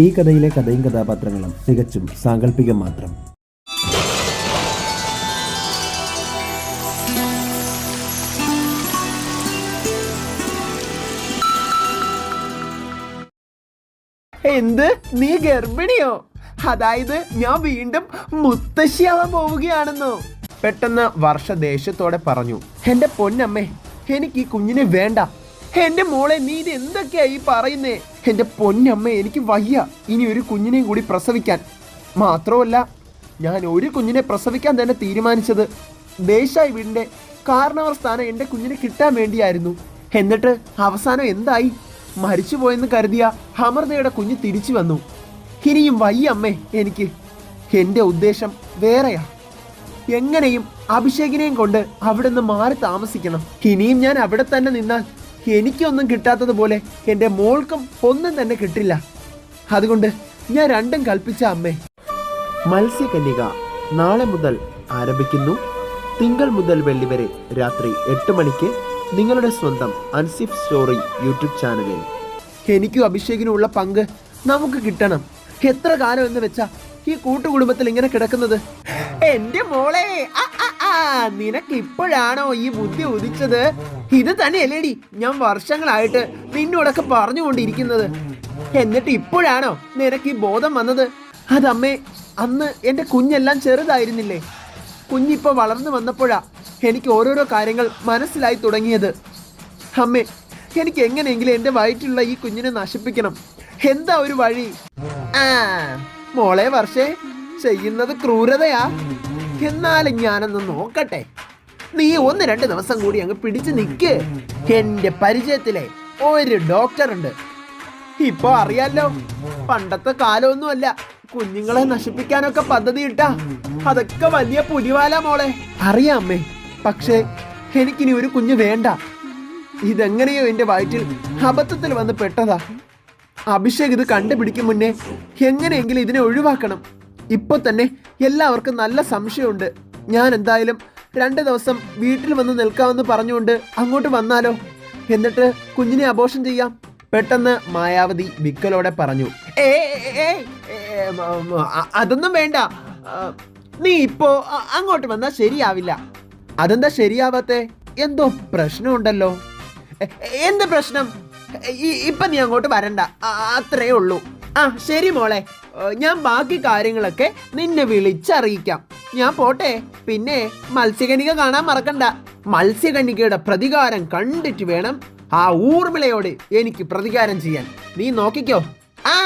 ഈ കഥയിലെ കഥയും കഥാപാത്രങ്ങളും തികച്ചും സാങ്കല്പികം മാത്രം. എന്ത്? നീ ഗർഭിണിയോ? അതായത് ഞാൻ വീണ്ടും മുത്തശ്ശിയാവാൻ പോവുകയാണെന്നോ? പെട്ടെന്ന് വർഷ ദേഷ്യത്തോടെ പറഞ്ഞു എന്റെ പൊന്നമ്മേ എനിക്ക് ഈ കുഞ്ഞിനെ വേണ്ട. എന്റെ മോളെ നീ ഇത് എന്തൊക്കെയായി പറയുന്നേ? എന്റെ പൊന്നമ്മ എനിക്ക് വയ്യ. ഇനി ഒരു കുഞ്ഞിനെയും കൂടി പ്രസവിക്കാൻ. മാത്രമല്ല ഞാൻ ഒരു കുഞ്ഞിനെ പ്രസവിക്കാൻ തന്നെ തീരുമാനിച്ചത്. ദേശായി വീടിന്റെ കാരണവർ സ്ഥാനം എന്റെ കുഞ്ഞിനെ കിട്ടാൻ വേണ്ടിയായിരുന്നു. എന്നിട്ട് അവസാനം എന്തായി? മരിച്ചുപോയെന്ന് കരുതിയ അമൃതയുടെ കുഞ്ഞ് തിരിച്ചു വന്നു. ഇനിയും വയ്യ അമ്മേ എനിക്ക്. എന്റെ ഉദ്ദേശം വേറെയാ. എങ്ങനെയും അഭിഷേകിനെയും കൊണ്ട് അവിടെ നിന്ന് മാറി താമസിക്കണം. ഇനിയും ഞാൻ അവിടെ തന്നെ നിന്നാൽ എനിക്കൊന്നും കിട്ടാത്തതുപോലെ എന്റെ മോൾക്കും ഒന്നും തന്നെ കിട്ടില്ല. അതുകൊണ്ട് ഞാൻ രണ്ടും കൽപ്പിച്ച അമ്മേ. മത്സ്യകന്യക നാളെ മുതൽ ആരംഭിക്കുന്നു. തിങ്കൾ മുതൽ വെള്ളി വരെ രാത്രി എട്ട് മണിക്ക് നിങ്ങളുടെ സ്വന്തം അൻസിഫ് സ്റ്റോറി യൂട്യൂബ് ചാനലിൽ. എനിക്കും അഭിഷേകിനും ഉള്ള പങ്ക് നമുക്ക് കിട്ടണം. എത്ര കാലം എന്ന് വെച്ചാ ഈ കൂട്ടുകുടുംബത്തിൽ ഇങ്ങനെ കിടക്കുന്നത്? എന്റെ മോളെ ആ, നിനക്ക് ഇപ്പോഴാണോ ഈ ബുദ്ധി ഉദിച്ചത്? ഇത് തന്നെയല്ലേടി ഞാൻ വർഷങ്ങളായിട്ട് നിന്നോടൊക്കെ പറഞ്ഞുകൊണ്ടിരിക്കുന്നത്. എന്നിട്ട് ഇപ്പോഴാണോ നിനക്ക് ഈ ബോധം വന്നത്? അതമ്മേ അന്ന് എന്റെ കുഞ്ഞെല്ലാം ചെറുതായിരുന്നില്ലേ? കുഞ്ഞിപ്പോ വളർന്നു വന്നപ്പോഴാ എനിക്ക് ഓരോരോ കാര്യങ്ങൾ മനസ്സിലായി തുടങ്ങിയത്. അമ്മേ എനിക്ക് എങ്ങനെയെങ്കിലും എന്റെ വയറ്റിലുള്ള ഈ കുഞ്ഞിനെ നശിപ്പിക്കണം. എന്താ ഒരു വഴി? ആ മോളെ വർഷേ ചെയ്യുന്നത് ക്രൂരതയാ. എന്നാലും ഞാനൊന്ന് നോക്കട്ടെ. നീ ഒന്ന് രണ്ട് ദിവസം കൂടി അങ്ങ് പിടിച്ചു നിക്ക്. എന്റെ പരിചയത്തിലെ ഒരു ഡോക്ടർ ഉണ്ട് ഇപ്പൊ അറിയാലോ പണ്ടത്തെ കാലമൊന്നുമല്ല. കുഞ്ഞുങ്ങളെ നശിപ്പിക്കാനൊക്കെ പദ്ധതി ഇട്ടാ. അതൊക്കെ വലിയ പുലിവാല മോളെ. അറിയാമേ പക്ഷേ എനിക്കിനി ഒരു കുഞ്ഞ് വേണ്ട. ഇതെങ്ങനെയോ എന്റെ വയറ്റിൽ അബദ്ധത്തിൽ വന്ന് പെട്ടതാ. അഭിഷേക് ഇത് കണ്ടുപിടിക്കും മുന്നേ എങ്ങനെയെങ്കിലും ഇതിനെ ഒഴിവാക്കണം. ഇപ്പൊ തന്നെ എല്ലാവർക്കും നല്ല സംശയമുണ്ട്. ഞാൻ എന്തായാലും രണ്ട് ദിവസം വീട്ടിൽ വന്ന് നിൽക്കാമെന്ന് പറഞ്ഞുകൊണ്ട് അങ്ങോട്ട് വന്നാലോ? എന്നിട്ട് കുഞ്ഞിനെ അബോഷം ചെയ്യാം. പെട്ടെന്ന് മായാവതി വിക്കലോടെ പറഞ്ഞു. ഏ അതൊന്നും വേണ്ട. നീ ഇപ്പോ അങ്ങോട്ട് വന്നാൽ ശരിയാവില്ല. അതെന്താ ശരിയാവാത്തെ? എന്തോ പ്രശ്നമുണ്ടല്ലോ. എന്ത് പ്രശ്നം? ഇപ്പൊ നീ അങ്ങോട്ട് വരണ്ട. അത്രേ ഉള്ളൂ. ആ ശരി മോളെ. ഞാൻ ബാക്കി കാര്യങ്ങളൊക്കെ നിന്നെ വിളിച്ചറിയിക്കാം. ഞാൻ പോട്ടെ. പിന്നെ മത്സ്യകണിക കാണാൻ മറക്കണ്ട. മത്സ്യകണികയുടെ പ്രതികാരം കണ്ടിട്ട് വേണം ആ ഊർമിളയോട് എനിക്ക് പ്രതികാരം ചെയ്യാൻ. നീ നോക്കിക്കോ. ആ!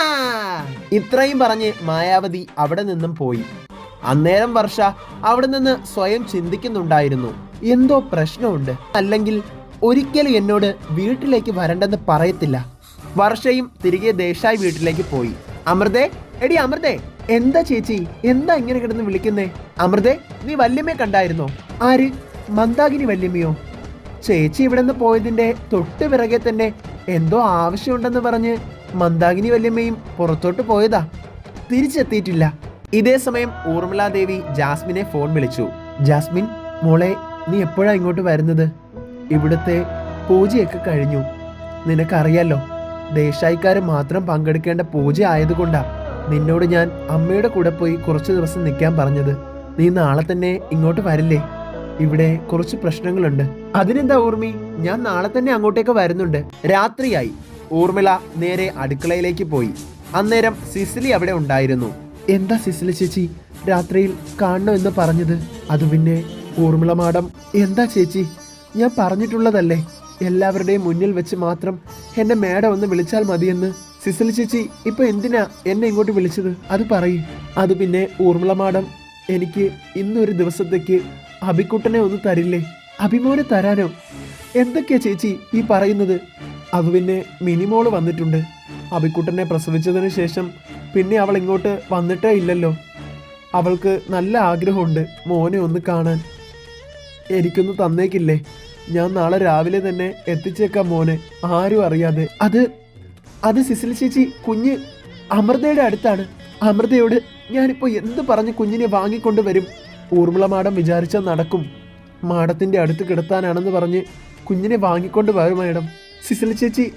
ഇത്രയും പറഞ്ഞ് മായാവതി അവിടെ നിന്നും പോയി. അന്നേരം വർഷ അവിടെ നിന്ന് സ്വയം ചിന്തിക്കുന്നുണ്ടായിരുന്നു. എന്തോ പ്രശ്നമുണ്ട്. അല്ലെങ്കിൽ ഒരിക്കലും എന്നോട് വീട്ടിലേക്ക് വരണ്ടെന്ന് പറയത്തില്ല. വർഷയും തിരികെ ദേശായി വീട്ടിലേക്ക് പോയി. അമൃതേ എടി അമൃതേ എന്താ ചേച്ചി? എന്താ ഇങ്ങനെ കിടന്ന് വിളിക്കുന്നേ? അമൃതേ നീ വല്യമ്മയെ കണ്ടായിരുന്നോ? ആര്? മന്ദാകിനി വല്യമ്മയോ? ചേച്ചി ഇവിടെ നിന്ന് പോയതിന്റെ തൊട്ട് പിറകെ തന്നെ എന്തോ ആവശ്യമുണ്ടെന്ന് പറഞ്ഞ് മന്ദാകിനി വല്യമ്മയും പുറത്തോട്ട് പോയതാ. തിരിച്ചെത്തിയിട്ടില്ല. ഇതേ സമയം ഊർമിളാദേവി ജാസ്മിനെ ഫോൺ വിളിച്ചു. ജാസ്മിൻ മോളെ നീ എപ്പോഴാ ഇങ്ങോട്ട് വരുന്നത്? ഇവിടുത്തെ പൂജയൊക്കെ കഴിഞ്ഞു. നിനക്കറിയാലോ ദേശായിക്കാർ മാത്രം പങ്കെടുക്കേണ്ട പൂജ ആയതുകൊണ്ടാ. നിന്നോട് ഞാൻ അമ്മയുടെ കൂടെ പോയി കുറച്ച് ദിവസം നിൽക്കാൻ പറഞ്ഞത്. നീ നാളെ തന്നെ ഇങ്ങോട്ട് വരില്ലേ? ഇവിടെ കുറച്ച് പ്രശ്നങ്ങളുണ്ട്. അതിനെന്താ ഊർമി? ഞാൻ നാളെ തന്നെ അങ്ങോട്ടേക്ക് വരുന്നുണ്ട്. രാത്രിയായി. ഊർമിള നേരെ അടുക്കളയിലേക്ക് പോയി. അന്നേരം സിസിലി അവിടെ ഉണ്ടായിരുന്നു. എന്താ സിസിലി ചേച്ചി? രാത്രിയിൽ കാണണോ എന്ന് പറഞ്ഞത്? അത് പിന്നെ ഊർമിള മാഡം എന്താ ചേച്ചി? ഞാൻ പറഞ്ഞിട്ടുള്ളതല്ലേ? എല്ലാവരുടെയും മുന്നിൽ വെച്ച് മാത്രം എന്നെ മേഡം ഒന്ന് വിളിച്ചാൽ മതിയെന്ന്. സിസിലി ചേച്ചി ഇപ്പൊ എന്തിനാ എന്നെ ഇങ്ങോട്ട് വിളിച്ചത്? അത് പറയും. അത് പിന്നെ ഊർമിള മാഡം എനിക്ക് ഇന്നൊരു ദിവസത്തേക്ക് അഭിക്കുട്ടനെ ഒന്ന് തരില്ലേ? അഭിമോനെ തരാനോ? എന്തൊക്കെയാ ചേച്ചി ഈ പറയുന്നത്? അത് പിന്നെ മിനിമോൾ വന്നിട്ടുണ്ട്. അഭിക്കുട്ടനെ പ്രസവിച്ചതിന് ശേഷം പിന്നെ അവൾ ഇങ്ങോട്ട് വന്നിട്ടേ ഇല്ലല്ലോ. അവൾക്ക് നല്ല ആഗ്രഹമുണ്ട് മോനെ ഒന്ന് കാണാൻ. എനിക്കൊന്ന് തന്നേക്കില്ലേ? ഞാൻ നാളെ രാവിലെ തന്നെ എത്തിച്ചേക്കാം മോനെ. ആരും അറിയാതെ. അത് അത് സിസിൽ ചേച്ചി കുഞ്ഞ് അമൃതയുടെ അടുത്താണ്. അമൃതയോട് ഞാനിപ്പോൾ എന്ത് പറഞ്ഞ് കുഞ്ഞിനെ വാങ്ങിക്കൊണ്ട് വരും? ഊർമിള മാഡം വിചാരിച്ചാൽ നടക്കും. മാഡത്തിന്റെ അടുത്ത് കിടത്താനാണെന്ന് പറഞ്ഞ് കുഞ്ഞിനെ വാങ്ങിക്കൊണ്ട് വരും മാഡം. സിസിൽ ചേച്ചി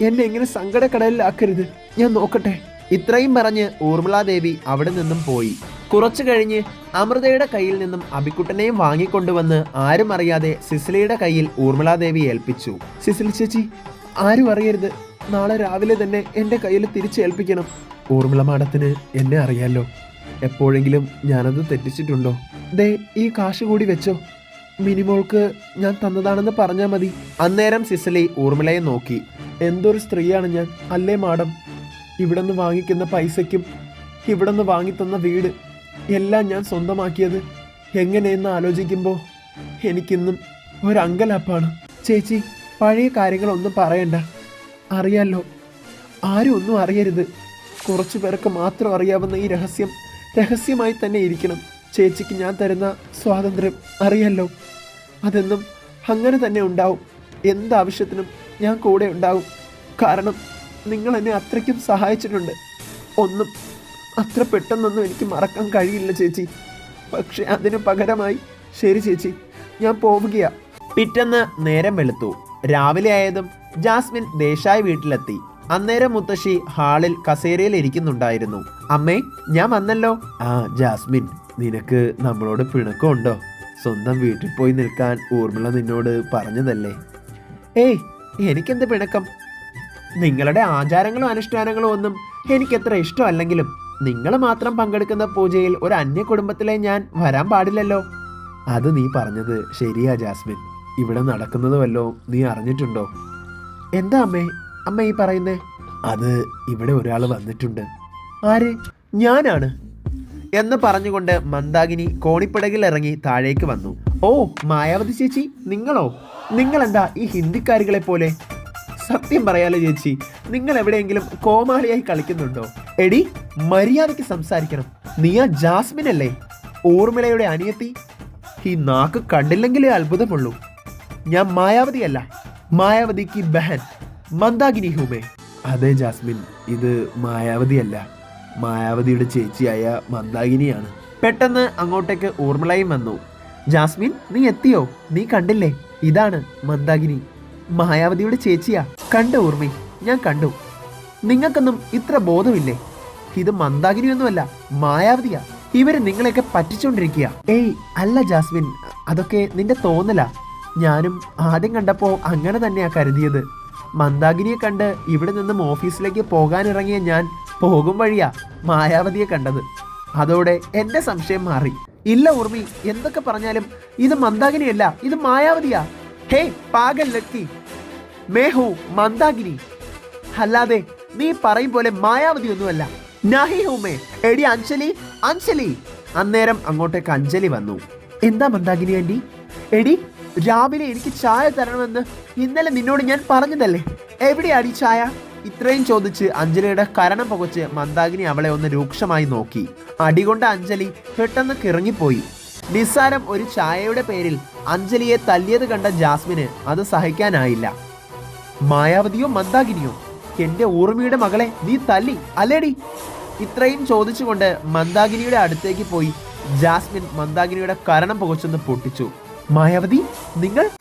എന്നെ എങ്ങനെ സങ്കടക്കടലിലാക്കരുത്. ഞാൻ നോക്കട്ടെ. ഇത്രയും പറഞ്ഞ് ഊർമിളാദേവി അവിടെ നിന്നും പോയി. കുറച്ചു കഴിഞ്ഞ് അമൃതയുടെ കയ്യിൽ നിന്നും അബിക്കുട്ടനെയും വാങ്ങിക്കൊണ്ടുവന്ന് ആരും അറിയാതെ സിസിലിയുടെ കയ്യിൽ ഊർമിളാദേവി ഏൽപ്പിച്ചു. സിസിലി ചേച്ചി ആരും അറിയരുത്. നാളെ രാവിലെ തന്നെ എന്റെ കയ്യിൽ തിരിച്ചേൽപ്പിക്കണം. ഊർമിള മാഡത്തിന് എന്നെ അറിയാലോ. എപ്പോഴെങ്കിലും ഞാനത് തെറ്റിച്ചിട്ടുണ്ടോ? ദേ ഈ കാശ് കൂടി വെച്ചോ. മിനിമോൾക്ക് ഞാൻ തന്നതാണെന്ന് പറഞ്ഞാൽ മതി. അന്നേരം സിസലി ഊർമിളയെ നോക്കി. എന്തൊരു സ്ത്രീയാണ് ഞാൻ അല്ലേ മാഡം? ഇവിടെ നിന്ന് വാങ്ങിക്കുന്ന പൈസയ്ക്കും ഇവിടെ നിന്ന് വാങ്ങിത്തന്ന വീട് എല്ലാം ഞാൻ സ്വന്തമാക്കിയത്. എങ്ങനെയെന്ന് ആലോചിക്കുമ്പോൾ എനിക്കിന്നും ഒരങ്കലപ്പാണ് ചേച്ചി പഴയ കാര്യങ്ങളൊന്നും പറയണ്ട. അറിയാലോ. ആരും ഒന്നും അറിയരുത്. കുറച്ചു പേർക്ക് മാത്രം അറിയാവുന്ന ഈ രഹസ്യം രഹസ്യമായി തന്നെ ഇരിക്കണം. ചേച്ചിക്ക് ഞാൻ തരുന്ന സ്വാതന്ത്ര്യം അറിയാലോ. അതെന്നും അങ്ങനെ തന്നെ ഉണ്ടാവും. എന്താവശ്യത്തിനും ഞാൻ കൂടെ ഉണ്ടാവും. കാരണം നിങ്ങൾ എന്നെ അത്രയ്ക്കും സഹായിച്ചിട്ടുണ്ട്. ഒന്നും അത്ര പെട്ടെന്നൊന്നും എനിക്ക് മറക്കാൻ കഴിയില്ല ചേച്ചി. പക്ഷെ അതിന് പകരമായി ശരി ചേച്ചി ഞാൻ പോവുകയാ. പിറ്റെന്ന് നേരം വെളുത്തു. രാവിലെ ആയതും ജാസ്മിൻ ദേശായി വീട്ടിലെത്തി. അന്നേരം മുത്തശ്ശി ഹാളിൽ കസേരയിൽ ഇരിക്കുന്നുണ്ടായിരുന്നു. അമ്മേ ഞാൻ വന്നല്ലോ. ആ ജാസ്മിൻ നിനക്ക് നമ്മളോട് പിണക്കമുണ്ടോ? സ്വന്തം വീട്ടിൽ പോയി നിൽക്കാൻ ഊർമിള നിന്നോട് പറഞ്ഞതല്ലേ? ഏയ് എനിക്കെന്ത് പിണക്കം? നിങ്ങളുടെ ആചാരങ്ങളും അനുഷ്ഠാനങ്ങളും ഒന്നും എനിക്കത്ര ഇഷ്ടമല്ലെങ്കിലും നിങ്ങൾ മാത്രം പങ്കെടുക്കുന്ന പൂജയിൽ ഒരു അന്യ കുടുംബത്തിലെ ഞാൻ വരാൻ പാടില്ലല്ലോ. അത് നീ പറഞ്ഞത് ശരിയാ ജാസ്മിൻ. ഇവിടെ നടക്കുന്നത് വല്ലോ നീ അറിഞ്ഞിട്ടുണ്ടോ? എന്താ അമ്മേ? അമ്മ ഈ പറയുന്നേ? അത് ഇവിടെ ഒരാൾ വന്നിട്ടുണ്ട്. ആര്? ഞാനാണ്. എന്ന് പറഞ്ഞുകൊണ്ട് മന്ദാകിനി കോണിപ്പടകിൽ ഇറങ്ങി താഴേക്ക് വന്നു. ഓ മായാവതി ചേച്ചി നിങ്ങളോ? നിങ്ങൾ എന്താ ഈ ഹിന്ദിക്കാരികളെ പോലെ? സത്യം പറയാലോ ചേച്ചി നിങ്ങൾ എവിടെയെങ്കിലും കോമാളിയായി കളിക്കുന്നുണ്ടോ? എടി മര്യാദയ്ക്ക് സംസാരിക്കണം. നീ ആ ജാസ്മിൻ അല്ലേ? ഊർമിളയുടെ അനിയത്തി? ഈ നാക്ക് കണ്ടില്ലെങ്കിലേ അത്ഭുതമുള്ളൂ. ഞാൻ മായാവതിയല്ല. മായാവതിക്ക് ബഹൻ മന്ദാഗിനി ഹൂമേ. അതെ ജാസ്മിൻ ഇത് മായാവതിയല്ല. മായാവതിയുടെ ചേച്ചിയായ മന്ദാഗിനിയാണ് പെട്ടെന്ന് അങ്ങോട്ടേക്ക് ഊർമിളയും വന്നു. ജാസ്മിൻ നീ എത്തിയോ? നീ കണ്ടില്ലേ? ഇതാണ് മന്ദാഗിനി മായാവതിയുടെ ചേച്ചിയാ. കണ്ടു ഊർമി ഞാൻ കണ്ടു. നിങ്ങൾക്കൊന്നും ഇത്ര ബോധമില്ലേ? ഇത് മന്ദാഗിനിയൊന്നുമല്ല മായാവതിയാ. ഇവർ നിങ്ങളെയൊക്കെ പറ്റിച്ചോണ്ടിരിക്കുക ഏയ് അല്ല ജാസ്മിൻ അതൊക്കെ നിന്റെ തോന്നലാ. ഞാനും ആദ്യം കണ്ടപ്പോൾ അങ്ങനെ തന്നെയാ കരുതിയത്. മന്ദാഗിനിയെ കണ്ട് ഇവിടെ നിന്നും ഓഫീസിലേക്ക് പോകാനിറങ്ങിയ ഞാൻ പോകും വഴിയാ മായാവതിയെ കണ്ടത്. അതോടെ എന്റെ സംശയം മാറി. ഇല്ല ഉർമി എന്തൊക്കെ പറഞ്ഞാലും ഇത് മന്ദാകിനിയല്ല ഇത് മായാവതിയാ. ഹേ പാഗൽ ലക്കി. മേഹു മന്ദാഗിനി അല്ലാതെ നീ പറയും പോലെ മായാവതി ഒന്നുമല്ല നഹി എടി അഞ്ജലി അഞ്ജലി. അന്നേരം അങ്ങോട്ടേക്ക് അഞ്ജലി വന്നു. എന്താ മന്ദാഗിനി ആന്റി? എടി രാവിലെ എനിക്ക് ചായ തരണമെന്ന് ഇന്നലെ നിന്നോട് ഞാൻ പറഞ്ഞതല്ലേ? എവിടെയാണ് ഈ ചായ? ഇത്രയും ചോദിച്ച് അഞ്ജലിയുടെ കരണം പുകച്ച് മന്ദാഗിനി അവളെ ഒന്ന് രൂക്ഷമായി നോക്കി. അടികൊണ്ട അഞ്ജലി പെട്ടെന്ന് കിറങ്ങിപ്പോയി. നിസ്സാരം ഒരു ചായയുടെ പേരിൽ അഞ്ജലിയെ തല്ലിയത് കണ്ട ജാസ്മിന് അത് സഹിക്കാനായില്ല. മായാവതിയോ മന്ദാഗിനിയോ എന്റെ ഊർമിയുടെ മകളെ നീ തല്ലി അല്ലേടി? ഇത്രയും ചോദിച്ചുകൊണ്ട് മന്ദാഗിനിയുടെ അടുത്തേക്ക് പോയി ജാസ്മിൻ മന്ദാഗിനിയുടെ കരണം പുകച്ചൊന്ന് പൊട്ടിച്ചു. മായാവതി നിങ്ങൾ